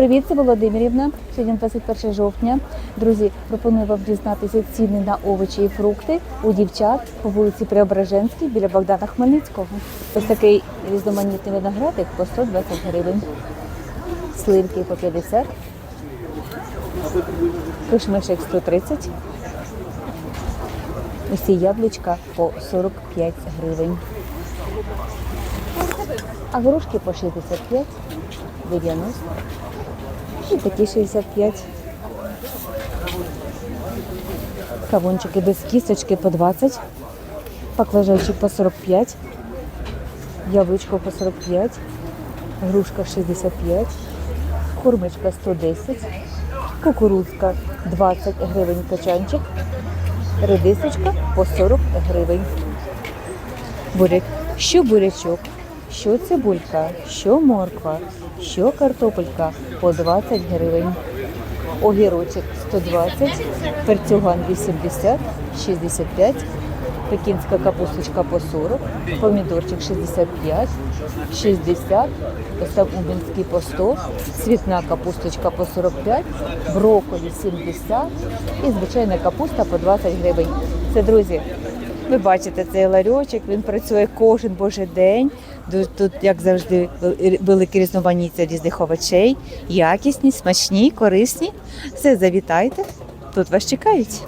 Привіт, це Володимирівна. Сьогодні 21 жовтня. Друзі, пропоную вам дізнатися ціни на овочі і фрукти у дівчат по вулиці Преображенській біля Богдана Хмельницького. Ось такий різноманітний виноградик по 120 гривень. Сливки по 50. Кишмишек 130. Усі яблучка по 45 гривень. А грушки по 65, 90 і такі 65. Кавунчики без кісточки по 20, баклажанчик по 45, яблучко по 45, грушка 65, курмичка 110, кукурудзка 20 гривень качанчик, редисочка по 40 гривень. Буряк. Що бурячок, що цибулька, що морква, що картопелька по 20 гривень. Огірочок 120, перцюган 80, 65, пекінська капусточка по 40, помідорчик 65, 60, ось там по 100, цвітна капусточка по 45, брокколі 70 і звичайна капуста по 20 гривень. Це, друзі, ви бачите цей ларьочок, він працює кожен божий день. Тут, як завжди, вел- велике різноманіття різних овочей, якісні, смачні, корисні. Все, завітайте, тут вас чекають.